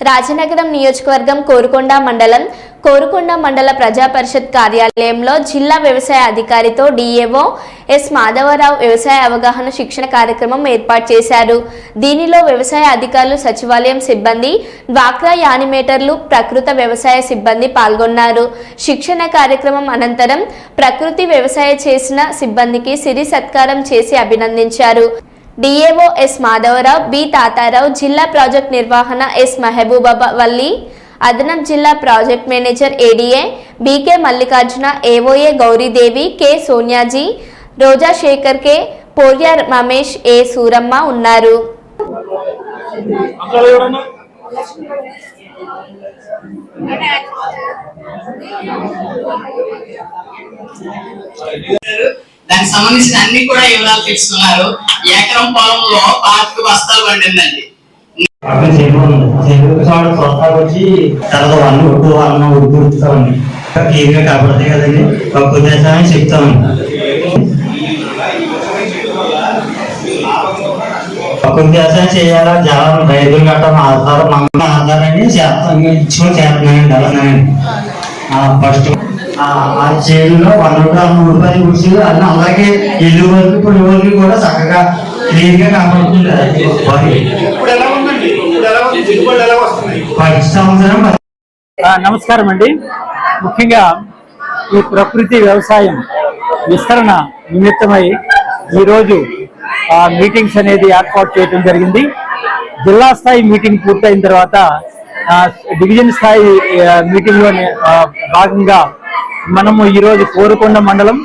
రాజనగరం నియోజకవర్గం కోరుకొండ మండలం కోరుకొండ మండల ప్రజా పరిషత్ కార్యాలయంలో జిల్లా వ్యవసాయ అధికారితో డిఏఓ ఎస్ మాధవరావు వ్యవసాయ అవగాహన శిక్షణ కార్యక్రమం ఏర్పాటు చేశారు. దీనిలో వ్యవసాయ అధికారులు సచివాలయం సిబ్బంది డ్వాక్రా యానిమేటర్లు ప్రకృత వ్యవసాయ సిబ్బంది పాల్గొన్నారు. శిక్షణ కార్యక్రమం అనంతరం ప్రకృతి వ్యవసాయ చేసిన సిబ్బందికి సిరి సత్కారం చేసి అభినందించారు. DAO S Madhavarao B Tatarao జిల్లా ప్రాజెక్ట్ నిర్వహణ ఎస్ మహబూబాబా వల్లి అదనం జిల్లా project manager ADA BK Mallikarjuna AOA Gauridevi K Soniaji Roja Sekhar K పోర్య Ramesh A Suramma ఉన్నారు. అక్కడ ఎవరన్నా? దానికి సంబంధించిన అన్ని కూడా వివరాలు తెలుసుకున్నారు. ఎకరం పొలంలో పాతిక బస్తాలు పండిందండి. అక్కడ చేయకూడదు చేయకూడదు వాడు వచ్చి తర్వాత వాళ్ళు ఒడ్డు వాళ్ళని ఉడుకు ఉడుతామండి క్లియర్గా కనపడతాయి కదండి. ఒక ఉద్దేశాన్ని చెప్తామండి. ఒక ఉద్దేశం చేయాలా? జలం రైతులు కట్టడం ఆధారం మన ఆధారాన్ని చేస్తాం. ఇచ్చుకొని చేస్తున్నానండి అలానండి ఫస్ట్ ఆ చేనులో వన్ మూడు పది గుడిసి అన్ని అలాగే ఇల్లు వరకు పొడి వరకు కూడా చక్కగా క్లీన్గా సంవత్సరం ఆ, నమస్కారం అండి. ముఖ్యంగా ఈ ప్రకృతి వ్యవసాయం విస్తరణ నిమిత్తమై ఈరోజు ఆ, మీటింగ్స్ అనేది ఏర్పాటు చేయడం జరిగింది. జిల్లా స్థాయి మీటింగ్ పూర్తయిన తర్వాత ఆ, డివిజన్ స్థాయి ఆ, మీటింగ్లో ఆ, భాగంగా మనము ఈరోజు కోరుకొండ మండలం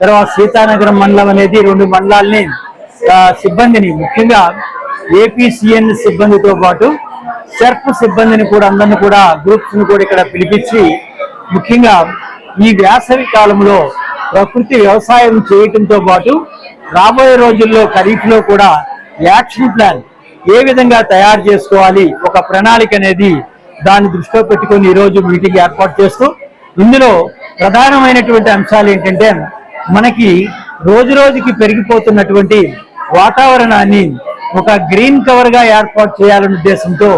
తర్వాత సీతానగరం మండలం అనేది రెండు మండలాల్ని సిబ్బందిని ముఖ్యంగా ఏపీసీఎన్ సిబ్బందితో పాటు సెర్ఫ్ సిబ్బందిని కూడా అందరిని కూడా గ్రూప్స్ని కూడా ఇక్కడ పిలిపించి ముఖ్యంగా ఈ వేసవి కాలంలో ప్రకృతి వ్యవసాయం చేయటంతో పాటు రాబోయే రోజుల్లో ఖరీఫ్లో కూడా యాక్షన్ ప్లాన్ ఏ విధంగా తయారు చేసుకోవాలి ఒక ప్రణాళిక అనేది దాన్ని దృష్టిలో పెట్టుకొని ఈరోజు మీటింగ్ ఏర్పాటు చేస్తూ ఇందులో ప్రధానమైనటువంటి అంశాలు ఏంటంటే మనకి రోజు రోజుకి పెరిగిపోతున్నటువంటి వాతావరణాన్ని ఒక గ్రీన్ కవర్గా ఏర్పాటు చేయాలనే ఉద్దేశంతో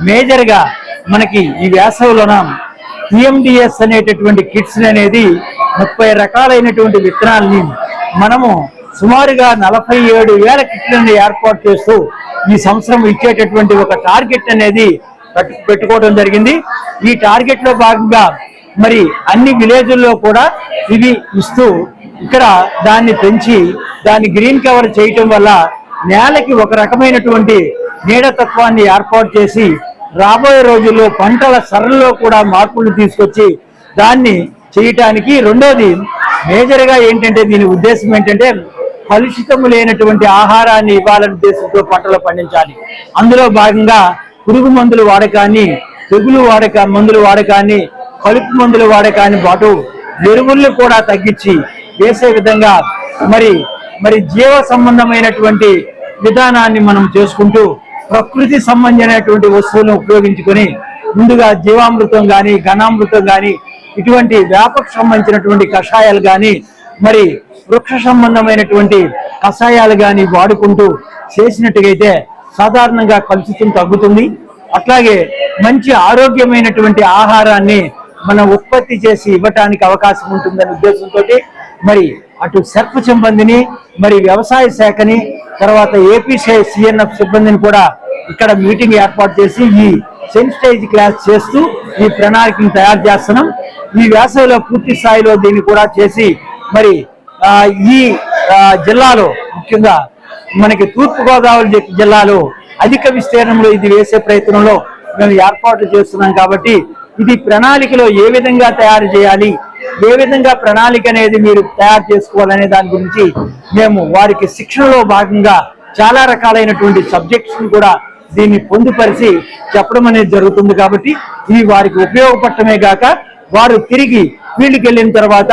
మేజర్గా మనకి ఈ వేసవిలోన టిఎండిఎస్ అనేటటువంటి కిట్స్ అనేది ముప్పై రకాలైనటువంటి విత్తనాలని మనము సుమారుగా నలభై ఏడు వేల కిట్లను ఏర్పాటు చేస్తూ ఈ సంవత్సరం ఇచ్చేటటువంటి ఒక టార్గెట్ అనేది పెట్టు- పెట్టుకోవడం జరిగింది. ఈ టార్గెట్లో భాగంగా మరి అన్ని విలేజుల్లో కూడా ఇవి ఇస్తూ ఇక్కడ దాన్ని పెంచి దాన్ని గ్రీన్ కవర్ చేయటం వల్ల నేలకి ఒక రకమైనటువంటి నీడతత్వాన్ని ఏర్పాటు చేసి రాబోయే రోజుల్లో పంటల సరళలో కూడా మార్పులు తీసుకొచ్చి దాన్ని చేయటానికి రెండోది మేజర్గా ఏంటంటే దీని ఉద్దేశం ఏంటంటే కలుషితము లేనటువంటి ఆహారాన్ని ఇవ్వాలనే ఉద్దేశంతో పంటలు పండించాలి. అందులో భాగంగా పురుగు మందుల వాడకాన్ని తెగులు వాడక మందుల వాడకాన్ని కలుపు మందుల వాడకాన్ని పాటు ఎరువుల్ని కూడా తగ్గించి వేసే విధంగా మరి మరి జీవ సంబంధమైనటువంటి విధానాన్ని మనం చేసుకుంటూ ప్రకృతి సంబంధమైనటువంటి వస్తువులను ఉపయోగించుకొని ముందుగా జీవామృతం గాని ఘనామృతం గాని ఇటువంటి వ్యాపకు సంబంధించినటువంటి కషాయాలు గాని మరి వృక్ష సంబంధమైనటువంటి కషాయాలు గాని వాడుకుంటూ చేసినట్టుగైతే సాధారణంగా కలుషితం తగ్గుతుంది. అట్లాగే మంచి ఆరోగ్యమైనటువంటి ఆహారాన్ని మనం ఉత్పత్తి చేసి ఇవ్వటానికి అవకాశం ఉంటుందనే ఉద్దేశంతో మరి అటు సర్ప్ సిబ్బందిని మరి వ్యవసాయ శాఖని తర్వాత ఏపీ సిఎన్ఎఫ్ సిబ్బందిని కూడా ఇక్కడ మీటింగ్ ఏర్పాటు చేసి ఈ సెన్సిటైజ్ క్లాస్ చేస్తూ ఈ ప్రణాళికను తయారు చేస్తున్నాం. ఈ వేసవిలో పూర్తి స్థాయిలో దీన్ని కూడా చేసి మరి ఈ జిల్లాలో ముఖ్యంగా మనకి తూర్పుగోదావరి జిల్లాలో అధిక విస్తీర్ణంలో ఇది వేసే ప్రయత్నంలో మేము ఏర్పాట్లు చేస్తున్నాం కాబట్టి ఇది ప్రణాళికలో ఏ విధంగా తయారు చేయాలి? ఏ విధంగా ప్రణాళిక అనేది మీరు తయారు చేసుకోవాలనే దాని గురించి మేము వారికి శిక్షణలో భాగంగా చాలా రకాలైనటువంటి సబ్జెక్ట్స్ కూడా దీన్ని పొందుపరిచి చెప్పడం అనేది జరుగుతుంది కాబట్టి ఇది వారికి ఉపయోగపడటమే గాక వారు తిరిగి ఫీల్డ్కి వెళ్ళిన తర్వాత